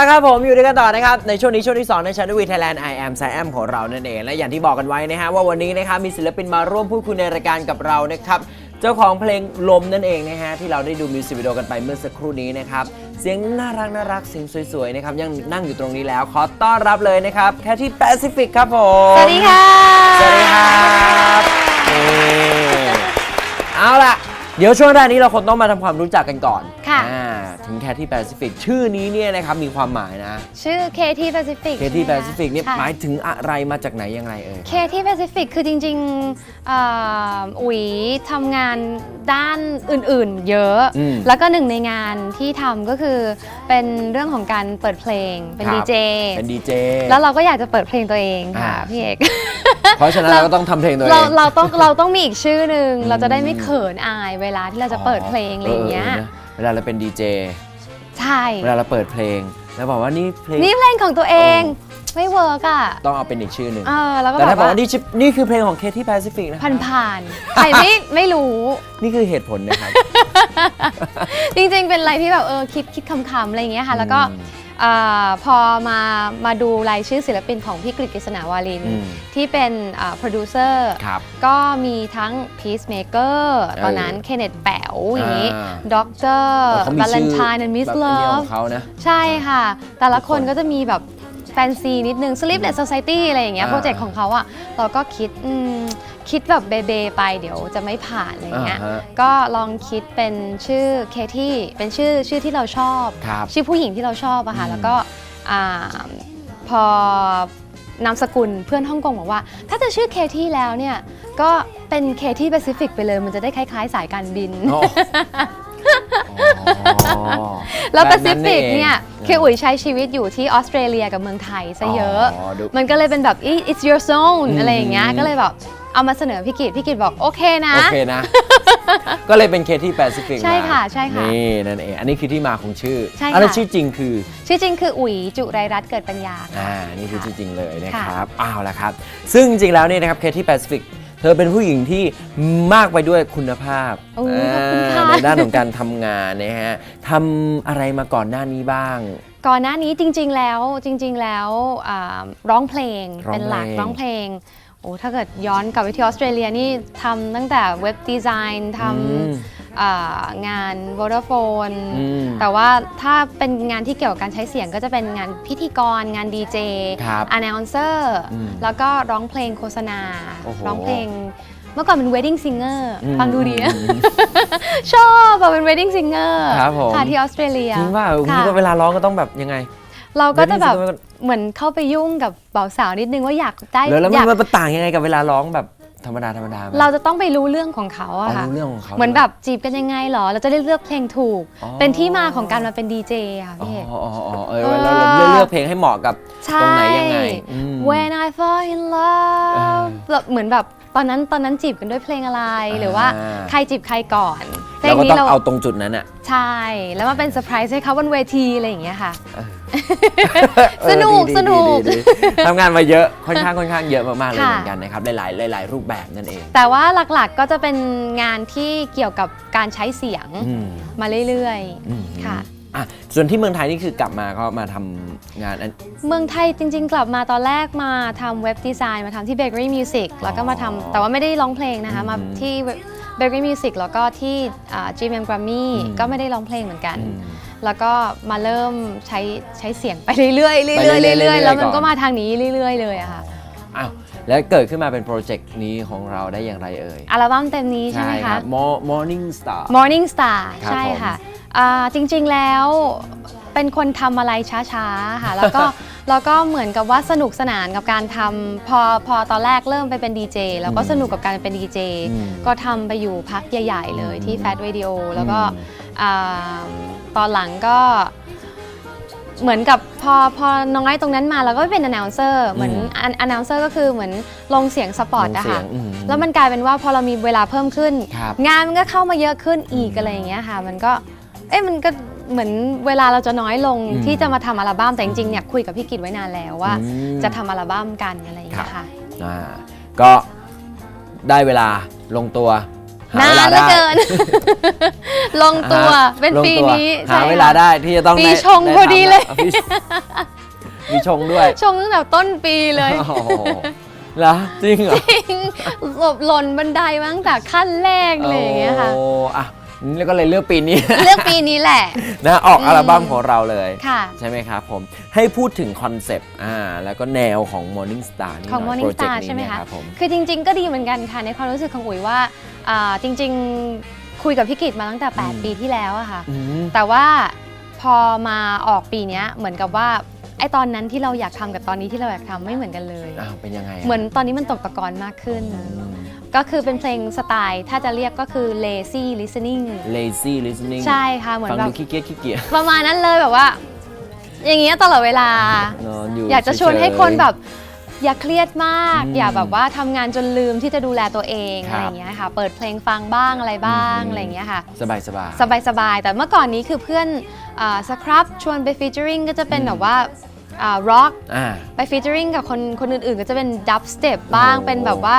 ละครับผมอยู่ด้วยกันต่อนะครับ ในช่วงนี้ช่วงที่ 2 ในช a นวีไทยแลนด์ I am s ซ am ของเรานั่นเอง และอย่างที่บอกกันไว้นะฮะว่าวันนี้นะครับมีศิลปินมาร่วมพูดคุยในรายการกับเรานะครับเจ้าของเพลงลมนั่นเองนะฮะที่เราได้ดูมิวสิกวิดีโอกันไปเมื่อสักครู่นี้นะครับเสียงน่ารักน่ารักเสียงสวยๆนะครับยังนั่งอยู่ตรงนี้แล้ว ขอต้อนรับเลยนะครับแคที่แปซิฟิกครับผมสวัสดีค่ะสวัสดีครับนี่เอาล่ะเดี๋ยวช่วงแรกนี้เราคงต้องมาทำความรู้จักกันก่อนค่ะ อ่าถึงแคที่แปซิฟิกชื่อนี้เนี่ยนะครับมีความหมายนะชื่อ KT Pacific เคที่แปซิฟิกเนี่ยใช่หมายถึงอะไรมาจากไหนยังไงเอ่ย KT Pacific คือจริงๆเอ่ออุ๋ยทำงานด้านอื่นๆ เยอะ อืมแล้วก็หนึ่งในงานที่ทำก็คือเป็นเรื่องของการเปิดเพลง เป็นครับ ดีเจ เป็นดีเจ แล้วเราก็อยากจะเปิดเพลงตัวเองค่ะอ่า พี่เอก เพราะฉะนั้นเราเราก็ต้องทำเพลงตัวเอเราง เราต้องเราต้องมีอีกชื่อหนึ่งอืมเราจะได้ไม่เขินอายเวลาที่เราจะเปิดเพลงอะไรอย่างเงี้ยนะ เวลาเราเป็นดีเจใช่ เวลาเราเปิดเพลง แล้วบอกว่านี่เพลง นี่เพลงของตัวเอง ไม่เวิร์กอะ ต้องเอาเป็นอีกชื่อหนึ่งเออแล้วก็แต่แบถ้าบบอกว่าว่านี่ชื่อนี่คือเพลงของเคที่แปซิฟิกนะผ่านผ่านๆใครไม่ไม่รู้ นี่คือเหตุผลนะครับ จริงๆ เป็นอะไรที่แบบเออคิดคิดคำๆอะไรอย่างเงี้ยค่ะ แล้วก็อืม เอ่อพอมามาดูรายชื่อศิลปินของพี่กฤษกฤษณาวาลิน อืมที่เป็นโปรดิวเซอร์ครับก็มีทั้ง Peacemaker ตอนนั้นเคนเนตแป๋วอย่างนี้อ่า ด็อกเตอร์เขามีวาเลชื่นอไทน์และมิสแบบเลิอันเนี้ยขฟ องเขานะ ใช่ค่ะ แต่ละคนทุกคนก็จะมีแบบแฟนซีนิดนึง Sleepless Society อะไรอย่างเงี้ย อ่าโปรเจกต์ของเขาอะเราก็คิดอืม คิดแบบเบเบไปเดี๋ยวจะไม่ผ่านอะไรอย่างเงี้ย อ่าฮะก็ลองคิดเป็นชื่อเคที่เป็นชื่อชื่อที่เราชอบ ครับชื่อผู้หญิงที่เราชอบอะค่ะ อืม แล้วก็อ่าพอนามสกุลเพื่อนฮ่องกงบอกว่า ถ้าจะชื่อเคที่แล้วเนี่ย ก็เป็นเคที่แปซิฟิกไปเลย มันจะได้คล้าย ๆ สายการบินอ๋ออ๋อแล้วบบแปซิฟิกองเนี่ยเคอุ๋ยใช้ชีวิตอยู่ที่ออสเตรเลียกับเมืองไทยซะเยอะดู มันก็เลยเป็นแบบ "It- it's your zone อืมอะไรอย่างเงี้ย ก็เลยแบบ เอามาเสนอพี่กิตพี่กิตบอกโอเคนะ โอเคนะ ก็เลยเป็นเคที่แปซิฟิกใช่ค่ะใช่ค่ะนี่นั่นเองอันนี้คือที่มาของชื่อใช่ค่ะ อันนี้ชื่อจริงคือ ชื่อจริงคืออุ๋ยจุไรรัตน์เกิดปัญญาค่ะ อ่า นี่คือชื่อจริงเลยนะค่ะครับ อ้าวละครับ ซึ่งจริงๆแล้วเนี่ยนะครับ เคที่แปซิฟิก เธอเป็นผู้หญิงที่มากไปด้วยคุณภาพโอ้ยขอบคุณค่ะ อ่าในด้านของการทำงานนะฮะทำอะไรมาก่อนหน้านี้บ้าง ก่อนหน้านี้จริงๆแล้วจริง ๆแล้วอ่าร้องเพลงร้องเพลงเป็นหลักร้องเพลงโอ้ถ้าเกิดย้อนกลับไปที่ออสเตรเลียนี่ทำตั้งแต่เว็บดีไซน์ทอืมำอ่างาน Vodafone อืมแต่ว่าถ้าเป็นงานที่เกี่ยวกับการใช้เสียงก็จะเป็นงานพิธีกร งานดีเจครับ announcer อืมแล้วก็ร้องเพลงโฆษณา โอ้โหร้องเพลงเมื่อก่อนเป็น wedding singer อืมฟังดูดีนะอืมชอบอะเป็น wedding singer ครับผม ค่ะที่ออสเตรเลียจริงว่าค่ะเวลาร้องก็ต้องแบบยังไง เราก็จะแบบ wedding singer เหมือนเข้าไปยุ่งกับบ่าวสาวนิดนึงว่าอยากได้แล้วแล้วอยากมันมันต่างยังไงกับเวลาร้องแบบธรรมดาธรรมดาไหม เราจะต้องไปรู้เรื่องของเขาอ๋ออะค่ะรู้เรื่องของเขาเหมือนแบบจีบกันยังไงเหรอ เราจะได้เลือกเพลงถูก อ๋อ เป็นที่มาของการมาเป็นดีเจค่ะอ๋อพี่เอก อ๋ออ๋อเออเราเราเลือกเลือกเพลงให้เหมาะกับใช่ตรงไหนยังไงอืม When I fall in เอ love อแบบเหมือนแบบตอนนั้นตอนนั้นจีบกันด้วยเพลงอะไร หรือว่าอ่า ใครจีบใครก่อนเพลเรางก็นี้ต้องเราเอาตรงจุดนั้นอะ ใช่ แล้วมาเป็นเซอร์ไพรส์ให้เขาบนเวทีอะไรอย่างเงี้ยค่ะ เออ สนุกเออดีสนุกดีดีดีทำงานมาเยอะค่อนข้างค่อนข้างเยอะมากๆเลยค่ะ เหมือนกันนะครับหลายๆหลาย ๆ รูปแบบนั่นเองแต่ว่าหลักๆก็จะเป็นงานที่เกี่ยวกับการใช้เสียงอืมมาเรื่อยอืมค่ะ อะส่วนที่เมืองไทยนี่คือกลับมาก็มาทำงานอันๆเมืองไทยจริง ๆ กลับมาตอนแรกมาทำเว็บดีไซน์มาทำที่ Bakery Music แล้วก็มาทำแต่ว่าไม่ได้ร้องเพลงนะคะ อืมมาที่ Bakery Music แล้วก็ที่อ่า GMM Grammy อืม ก็ไม่ได้ร้องเพลงเหมือนกัน อืม แล้วก็มาเริ่มใช้ใช้เสียงไปเรื่อยๆเรื่อยๆไปเรื่อยๆเรื่อยๆแล้วมันก่อนก็มาทางนี้เรื่อย ๆ เลยอะค่ะ อ้าวแล้วเกิดขึ้นมาเป็นโปรเจกต์นี้ของเราได้อย่างไรเอ่ยอัลบั้มเต็มนี้ใช่ไหมคคะรั Mo- Morning Star Morning Star ครับใช่ผมค่ะอ่าจริงๆแล้วเป็นคนทำอะไรช้าๆค่ะ แล้วก็ แล้วก็เหมือนกับว่าสนุกสนานกับการทำพอพอตอนแรกเริ่มไปเป็นดีเจแล้วก็อืมสนุกกับการเป็นดีเจอืมก็ทำไปอยู่พักใหญ่ ๆ เลยที่อืมแฟ t วิดีโอแล้วก็อืมอ่า ตอนหลังก็เหมือนกับพอพอน้องไอ้ตรงนั้นมาเราก็เป็น announcer เหมือน announcer ก็คือเหมือนลงเสียงสปอตลงอะเสียค่ะงอืมแล้วมันกลายเป็นว่าพอเรามีเวลาเพิ่มขึ้นครับงานมันก็เข้ามาเยอะขึ้นอีกอะไรอย่างเงี้ยค่ะ มันก็ เอ๊ะมันก็เหมือนเวลาเราจะน้อยลงอืมที่จะมาทำอัลบั้มแต่จริงๆเนี่ยคุยกับพี่กิตไว้นานแล้วว่าอืมจะทำอัลบั้มกันอะไรอย่างเงี้ยค่ะอ่าก็ได้เวลาลงตัว หานานเวลาเหลือได้เกิน ลงตัวอ่าฮะเป็นลงปีตัวนี้หาใช่เวลาค่ะได้ที่จะต้องปีได้ชงไพอดีเลยทำแวปีชงมีชงด้วยชงตั้งแต่ต้นปีเลยโอ้โหเหรอจริงเหรอหลบหล่นบันไดมาตั้งแต่ขั้นแรกเลยอย่างเงี้ยค่ะโอ้อะแล้วก็เลยเลือกปีนี้ เลือกปีนี้แหละนะออกอืมอัลบั้มของเราเลยค่ะใช่ไหมครับผมให้พูดถึงคอนเซปต์อ่าแล้วก็แนวของ Morning Star นี่ของหน่ย Morning โปรเจก Star ต์นี้ใช่ไหมเนี่ยคะรับผมคือจริง ๆ ก็ดีเหมือนกันค่ะ ในความรู้สึกของอุ๋ยว่า อ่าจริงๆคุยกับพี่กิตมาตั้งแต่ อืม 8 ปีที่แล้วอะค่ะ อืม แต่ว่าพอมาออกปีเนี้ยเหมือนกับว่าไอ้ตอนนั้นที่เราอยากทำกับตอนนี้ที่เราอยากทำไม่เหมือนกันเลย อ้าวเป็นยังไงะเหมือนตอนนี้มันตกตะกอนมากขึ้น อืม ก็คือเป็นเพลงสไตล์ ถ้าจะเรียกก็คือ lazy listening lazy listening ใช่ค่ะเหมือนฟังแบบดูขี้เกียจขี้เกียจประมาณนั้นเลยแบบว่า อย่างเงี้ยตลอดเวลา นอนอยู่อยากจะชวนให้คนแบบ อย่าเครียดมาก อืมอย่าแบบว่าทำงานจนลืมที่จะดูแลตัวเองครัอะบ ไรอย่างเงี้ยค่ะ เปิดเพลงฟังบ้างอะไรบ้างอืมอะไรอย่างเงี้ยค่ะ สบายสบาย สบายๆ แต่เมื่อก่อนนี้คือเพื่อนสครับชวนไปฟีเจอริงก็จะเป็นแบบว่า ร็อกอ่า ไปฟีเจอริงกับคนคนอื่นๆ ก็จะเป็นดับสเต็ปบ้างโอ้เป็นแบบว่า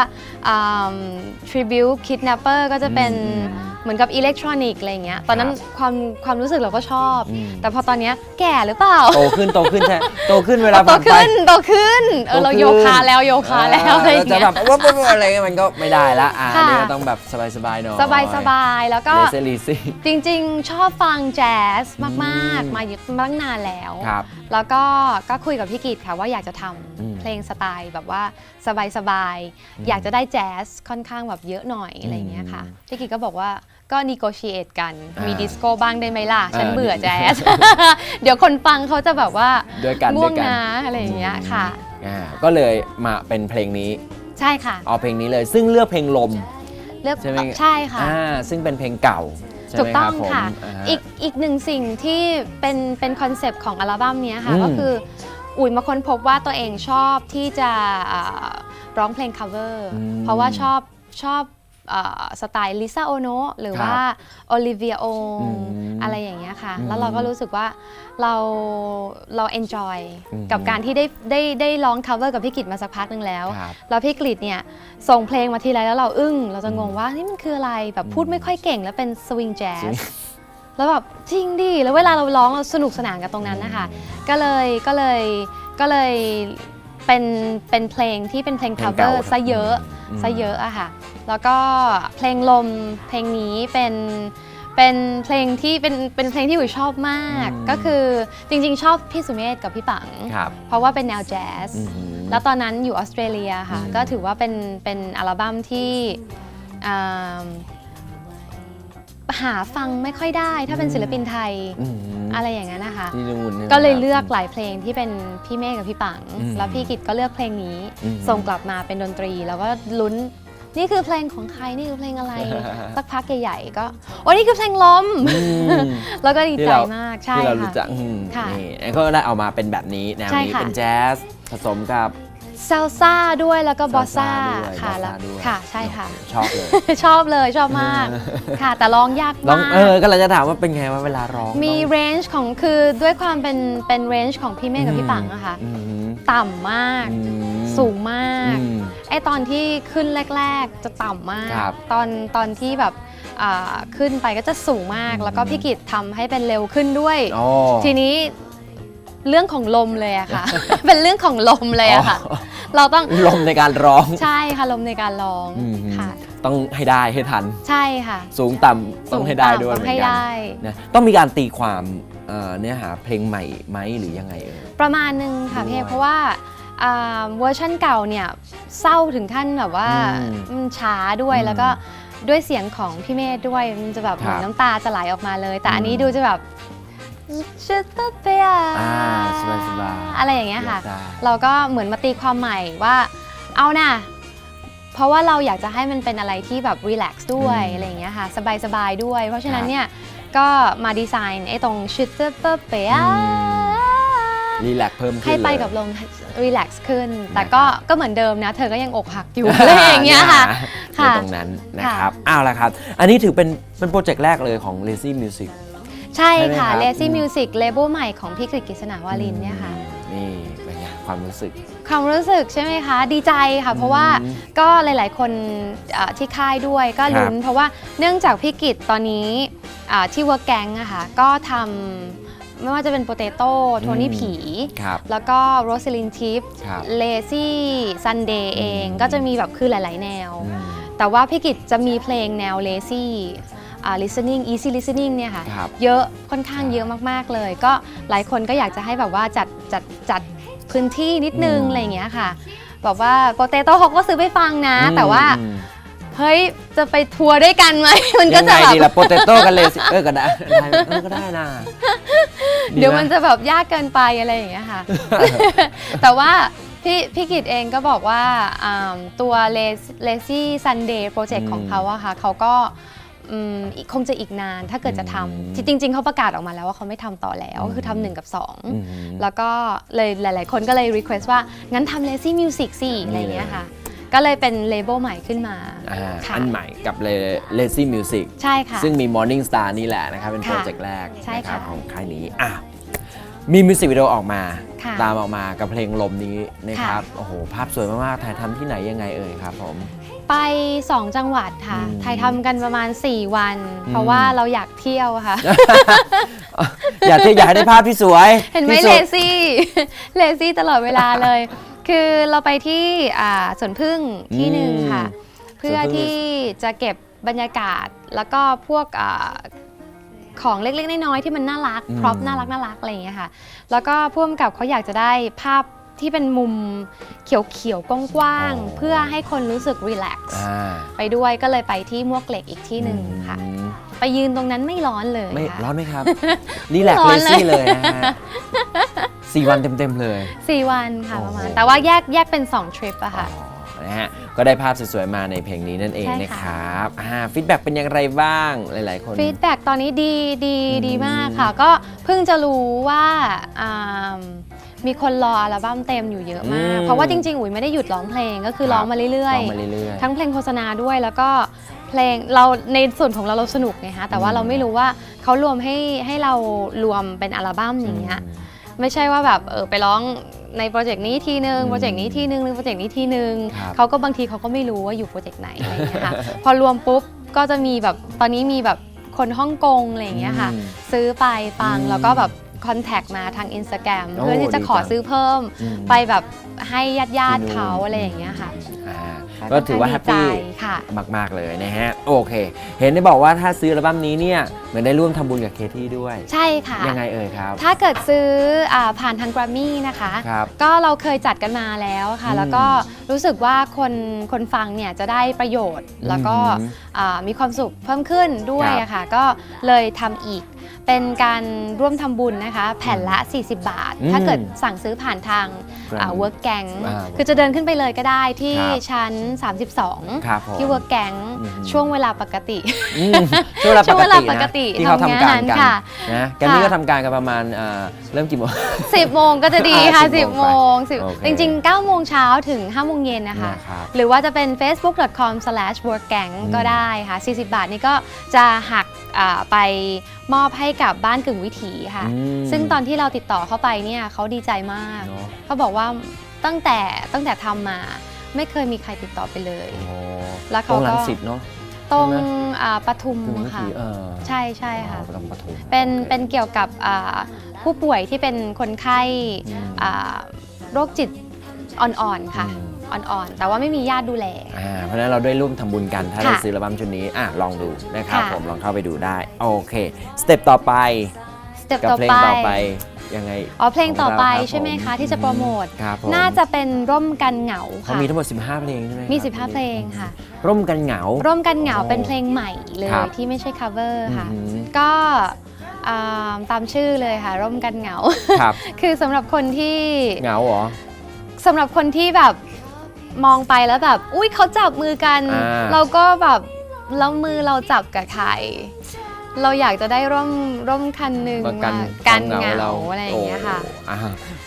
ทริบิวคิดแนปเปอร์ก็จะเป็นอืมเหมือนกับอิเล็กทรอนิกส์อะไรอย่างเงี้ยตอนนั้นครับความความรู้สึกเราก็ชอบ อืม แต่พอตอนเนี้ยแก่หรือเปล่าโตขึ้นโตขึ้นใช่โตขึ้นเวลาโตผ่านไป ขึ้นโตขึ้นเออโตเราขึ้นโยคะแล้วโยคะแล้วอะไรอย่างจะเงี้ยแบบว่าอะไรเงี้ยมันก็ไม่ได้ละอ่าค่ะอันนี่ก็ต้องแบบสบายสบายๆหน่อยสบายสบายๆแล้วก็ เลซี่ลีซี่ จริงๆ ชอบฟังแจ๊สมาก อืม ๆ มามาตั้งนานแล้ว ครับ แล้วก็ก็คุยกับพี่กิตค่ะว่าอยากจะทอืมำเพลงสไตล์แบบว่าสบายอืมๆอยากจะได้แจ๊สค่อนข้างแบบเยอะหน่อยอะไรอย่างเงี้ยค่ะอืมพี่กิตก็บอกว่าก็นีโกชิเอตกัน อ่ามีมีดิสโก้บ้างได้ไหมล่ะ ฉันอ่า เบื่อแจ๊ส เดี๋ยวคนฟังเขาจะแบบว่าด้วยกันง่วงด้วยกันนะอะไรอย่างเงี้ยค่ะ อ่าก็เลยมาเป็นเพลงนี้ ใช่ค่ะ เอาเพลงนี้เลย ซึ่งเลือกเพลงลม เลือกใช่ไหม ใช่ค่ะ อ่าซึ่งเป็นเพลงเก่า ใช่ถูไหกมต้คอรังบผมค่ะาฮะอีกอีกหนึ่งสิ่งที่เป็นเป็นคอนเซปต์ของอัลบั้มเนี้ยค่ะอืม ก็คืออุ๋ยมาค้นพบว่าตัวเองชอบที่จะอ่าร้องเพลง cover อืมเพราะว่าชอบชอบอ่า สไตล์ลิซ่าโอโนหรือว่าโอลิเวียโออืมอะไรอย่างเงี้ยค่ะอืมแล้วเราก็รู้สึกว่าเราเรา enjoy อืมกับการที่ได้ได้ได้ร้อง cover กับพี่กิตมาสักพักหนึ่งแล้วครับแล้วพี่กฤษเนี่ยส่งเพลงมาทีไรแล้วเราอึ้ง เราจะงงว่านี่มันคืออะไรแบบพูดไม่ค่อยเก่งแล้วเป็นสวิงแจ๊จริสงแล้วแบบจริงดิ แล้วเวลาเราร้องเราสนุกสนานกับตรงนั้นนะคะ ก็เลยก็เลยก็เลยเป็นเป็นเพลงที่เป็นเพลงเพลงเก่า cover ซะเยอะอืมซะเยอะอะค่ะ แล้วก็เพลงลมเพลงนี้เป็นเป็นเพลงที่เป็นเป็นเพลงที่อุ๋ยชอบมาก อืมก็คือจริงๆ ชอบพี่สุเมธกับพี่ปัง ครับเพราะว่าเป็นแนวแจ๊สอืมแล้วตอนนั้นอยู่ออสเตรเลียค่ะ อืม ก็ถือว่าเป็นเป็นอัลบั้มที่อ่าหาฟังไม่ค่อยได้ ถ้าเป็นศิลปินไทยอืมอะไรอย่างนั้นนะคะที่นู่นใช่ไหม ก็เลยครับเลือกหลายเพลงที่เป็นพี่เมฆกับพี่ปัง อืมแล้วพี่กิตก็เลือกเพลงนี้ อืม ส่งกลับมาเป็นดนตรี แล้วก็ลุ้น นี่คือเพลงของใครนี่คือเพลงอะไร สักพักใหญ่ๆก็โอ้นี่คือเพลงลมอืมแล้วก็ดีที่ใจเรามากใช่ที่เรารู้ค่ะ จักอืมค่ะนี่แล้วก็ได้เอามาเป็นแบบนี้แนวใช่นี้ค่ะ เป็นแจ๊สผสมกับซาลซ่าด้วยแล้วก็บอสซ่าด้วยค่ะบอสแล้วซ่าด้วยค่ะใช่ค่ะ ชอบเลย ชอบเลยชอบมากค่ะ แต่ร้องยากร้องมากเออก็เลยจะถามว่าเป็นไงว่าเวลาร้องมีต้องเรนจ์ของคือด้วยความเป็นเป็นเรนจ์ของพี่เมฆกับพี่ปังอะค่ะอืมต่ำมาก อืม สูงมากอืม ไอตอนที่ขึ้นแรก ๆ จะต่ำมาก ครับตอนตอนที่แบบอ่าขึ้นไปก็จะสูงมากอืมแล้วก็พี่กิตทำให้เป็นเร็วขึ้นด้วย อ๋อ ทีนี้เรื่องของลมเลยอะค่ะ เป็นเรื่องของลมเลยอะค่ะ อ๋อ เราต้องลมในการร้อง ใช่ค่ะลมในการร้องอืม ค่ะ ต้องให้ได้ให้ทัน ใช่ค่ะสูงต่ำต้องให้ได้ด้วยสูงต่ำต้องเหมืให้อนกันได้ นะต้องมีการตีความเอ่อเนื้อหาเพลงใหม่ไหมหรือยังไงเอ่ย ประมาณนึงค่ะด้วย พี่เอกเพราะว่า อ่าเวอร์ชันเก่าเนี่ยเศร้าถึงขั้นแบบว่าอืมมันช้าด้วยอืมแล้วก็ด้วยเสียงของพี่เมธด้วยมันจะแบบครับเหมือนน้ำตาจะไหลออกมาเลย แต่อันนี้อืมดูจะแบบชิตเปียอ่าสบายๆ อะไรอย่างเงี้ยค่ะอยากได้ เราก็เหมือนมาตีความใหม่ว่าเอาน่ะ เพราะว่าเราอยากจะให้มันเป็นอะไรที่แบบรีแลกซ์ด้วยอืมอะไรอย่างเงี้ยค่ะ สบายๆด้วย เพราะฉะนั้คนรับเนี่ย ก็มาดีไซน์ไอ้ตรงชิตเปียอื รีแลกซ์เพิ่มขึ้นให้ไปเลยกับลมรีแลกซ์ขึ้น แต่นะครับก็ก็เหมือนเดิมนะ เธอก็ยังอกหักอยู่อะไรอย่างเงี้ยค่ะในค่ะตรงนั้นนะครับอ้าวละครับ อันนี้ถือเป็นเป็นโปรเจกต์แรกเลยของ Lazy Music ใช่ใช่ไหมค่ะครับ Lazy อืม Music เลเบลใหม่ของพี่กฤษกิษณาวาลินเนี่ยค่ะนี่เป็นไงความรู้สึกความรู้สึกใช่ไหมคะ ดีใจค่ะ เพราะว่าอืมก็หลาย ๆ คนอ่าที่ค่ายด้วยก็ลุ้น เพราะว่าเนื่องจากพี่กิตตอนนี้อ่าที่เวิร์กแกงอะค่ะก็ทำ ไม่ว่าจะเป็นโปเตโต้โทนี่อืมผี ครับแล้วก็โรสลินทิปครับเลซี่ซันเดย์เองอืมก็จะมีแบบคือหลาย ๆ แนว อืม แต่ว่าพี่กิตจะมีเพลงแนวเลซี่อ่า listening easy listening เนี่ยค่ะ ครับเยอะค่อนข้างเยอะมาก ๆ เลย ก็หลายคนก็อยากจะให้แบบว่าจัดจัดจัดพื้นที่นิดนึงอืม อะไรอย่างเงี้ยค่ะแบบว่าโปเตโต้เขาก็ซื้อไปฟังนะ แต่ว่า อืม เฮ้ย จะไปทัวร์ด้วยกันไหม มันก็ยังจะไงแบบดีล่ะโปเตโต้กันเลยสิเออก็ได้ได้เออก็ได้นะเดี๋ยวะมันจะแบบยากเกินไปอะไรอย่างเงี้ยค่ะ แต่ว่าพี่พี่กิตเองก็บอกว่าอ่าตัว Lazy Sunday Project อืมของเขาอะค่ะเขาก็อืมอีกคงจะอีกนานถ้าเกิดจะทอืมำจริง ๆเขาประกาศออกมาแล้วว่าเขาไม่ทำต่อแล้วก็คือทำหนึ่งกับสองอืมแล้วก็เลยหลาย ๆ คนก็เลย request ว่างั้นทำ Lazy Music สิอะไรอย่างเงี้ยค่ะ ก็เลยเป็นเลเบลใหม่ขึ้นมาอ่าค่ะอันใหม่กับ Lazy Music ใช่ค่ะ ซึ่งมี Morning Star นี่แหละนะครับ เป็นค่ะโปรเจกต์แรกใช่นะครับค่ะของค่ายนี้อะมีมิวสิกวิดีโอออกมา ค่ะตามออกมากับเพลงลมนี้นะครับค่ะโอ้โห ภาพสวยมาก ๆ ถ่ายทำที่ไหนยังไงเอ่ยครับผม ไป 2 จังหวัดค่ะอืมถ่ายทำกันประมาณ 4 วันอืมเพราะว่าเราอยากเที่ยวค่ะ อยากที่อยากให้ได้ภาพที่สวยเห็นไหมที่เลสุด ซี่ เลซี่ตลอดเวลาเลย คือเราไปที่อ่าสวนพึ่งที่หนึ่งค่ะ อืมเพื่อสวนผึ้งที่จะเก็บบรรยากาศแล้วก็พวกอาของเล็กๆน้อยๆที่มันน่ารักพร็อพน่ารักน่ารักอะไรอย่างเงี้ยค่ะ แล้วก็พ่วงกับเขาอยากจะได้ภาพที่เป็นมุมเขียวๆกว้างๆเพื่อให้คนรู้สึกรีแลกซ์อ่าไปด้วยก็เลยไปที่มวกเหล็กอีกที่หนึ่งค่ะ อืมไปยืนตรงนั้นไม่ร้อนเลยไม่ค่ะ ร้อนไหมครับรีแลกร้เลอนเลย ซี่เลยนะฮะ สี่วันเต็มๆเลยสี่วันค่ะโอ้ประโหมาณแต่ว่าแยกแยกเป็น 2 ทริปอะค่ะ อ๋อนะฮะก็ได้ภาพสวยๆมาในเพลงนี้นั่นเองใช่นะค่ะครับอ่าฟีดแบ็กเป็นอย่างไรบ้างหลายๆคน ฟีดแบ็กตอนนี้ดีดีอืมดีมากค่ะ ก็เพิ่งจะรู้ว่าอ่ามีคนรออัลบั้มเต็มอยู่เยอะมากเพราะว่าจริงๆอุ๋ยไม่ได้หยุดร้องเพลงก็คือร้องมาเรื่อยร้องมาเรื่อย ๆ ทั้งเพลงโฆษณาด้วยแล้วก็เพลงเราในส่วนของเราเราสนุกไงฮะแต่ว่าอืม เราไม่รู้ว่าเขารวมให้ให้เรารวมเป็นอัลบั้มๆอย่างเงี้ย ไม่ใช่ว่าแบบเออไปร้องในโปรเจกต์นี้ทีนึงอืมโปรเจกต์นี้ทีนึงหรือโปรเจกต์นี้ทีนึงครับเขาก็บางทีเขาก็ไม่รู้ว่าอยู่โปรเจกต์ไหนอะไรอย่างเงี้ยค่ะ พอรวมปุ๊บก็จะมีแบบตอนนี้มีแบบคนฮ่องกงอะไรอย่างเงี้ยค่ะ อืมซื้อไปฟังอืมแล้วก็แบบคอนแทคมาทาง Instagram โอ้เพื่อที่จะดีขอจังซื้อเพิ่ม อืม ไปแบบให้ญาติญาติที่นู่นเขาอะไรอย่างเงี้ยค่ะอ่า ก็ถือว่าแฮปดีปี้ใจค่ะมาก ๆ เลยนะฮะ โอเค เห็นได้บอกว่าถ้าซื้ออัลบั้มนี้เนี่ยเหมือนได้ร่วมทำบุญกับเคที่ด้วย ใช่ค่ะ ยังไงเอ่ยครับ ถ้าเกิดซื้ออาผ่านทาง g r a m m y นะคะครับก็เราเคยจัดกันมาแล้วค่ะอืมแล้วก็รู้สึกว่าคนคนฟังเนี่ยจะได้ประโยชน์ แล้วก็อืมอ่ามีความสุขเพิ่มขึ้นด้วยครับอะค่ะ ก็เลยทำอีก เป็นการร่วมทำบุญนะคะ แผ่นละ 40 บาท อืมถ้าเกิดสั่งซื้อผ่านทาง Gram Work Gang อ่าคือจะเดินขึ้นไปเลยก็ได้ที่ครับชั้น 32 ครับผมที่ Work Gang อืมช่วงเวลาปกติ อืมช่วงเวลาช่วงเวลาปปกกติตินะที่เขาทำการทำงานกันค่ะนะแกมมี่ก็ทำการกันประมาณอ่าเริ่มกี่โมง 10 โมงก็จะดีค่ะอ่า10 10โมงโอเค10จริงๆ 9 โมงเช้าถึง 5 โมงเย็นนะคะ นะครับ หรือว่าจะเป็น facebook.com/workgang อืมก็ได้ค่ะ 40 บาทนี่ก็จะหัก อ่าไปมอบให้กับบ้านกึ่งวิถีค่ะ อืมซึ่งตอนที่เราติดต่อเข้าไปเนี่ยเขาดีใจมาก เนอะเขาบอกว่าตั้งแต่ตั้งแต่ทำมา ไม่เคยมีใครติดต่อไปเลยโอ้แล้วตรเขางรัก็งสิตเนาะ ตรงใช่ไหม อ่าปทุมถึงวิค่ะ ถีเออใช่ใช่ค่ะ อ๋อปฐมเป็นโอค เป็นเกี่ยวกับอ่าผู้ป่วยที่เป็นคนไข้อืม อ่าโรคจิตอ่อนๆค่ะ อืม อ่อนๆ แต่ว่าไม่มีญาติดูแล อ่าเพราะฉะนั้นเราได้ร่วมทำบุญกันถ้าค่ะได้ซื้ออัลบั้มชุดนี้อะลองดูนะครับค่ะ ผมลองเข้าไปดูได้ โอเคสเต็ปต่อไปสเต็ปกับต่อเพลงไปต่อไปยังไงอ๋อเพลงต่อไปขงเรารับใช่ไหมผคะที่จะโปรโมท ครับผมน่าจะเป็นร่มกันเหงาเขาค่ะมีทั้งหมด 15 เพลงใช่ไหมมี ครับ15 เพลงค่ะ ร่มกันเหงา ร่มกันเหงาโอ้เป็นเพลงใหม่เลยครับที่ไม่ใช่ cover ค่ะ อืมก็อ่าตามชื่อเลยค่ะ ร่มกันเหงา ครับคือสำหรับคนที่ เหงาเหรอ สำหรับคนที่แบบ มองไปแล้วแบบ อุ้ยเขาจับมือกัน อ่า เราก็แบบแล้วมือเราจับกับใคร เราอยากจะได้ร่มร่มคันหนึ่งประกันมากันควมเหงาเราอะไรอย่างเงี้ยค่ะ โอ้อ่า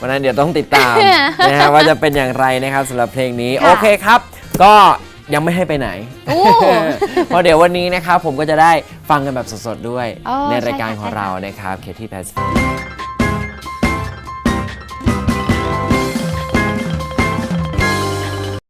วันนั้นเดี๋ยวต้องติดตาม นะฮะว่าจะเป็นอย่างไรนะครับสำหรับเพลงนี้ค่ะ โอเคครับ ก็ยังไม่ให้ไปไหน อู้ เพราะเดี๋ยววันนี้นะครับผมก็จะได้ฟังกันแบบสดๆด้วย อ๋อในรายการใช่ค่ะ ของเรานะครับเคที่แพส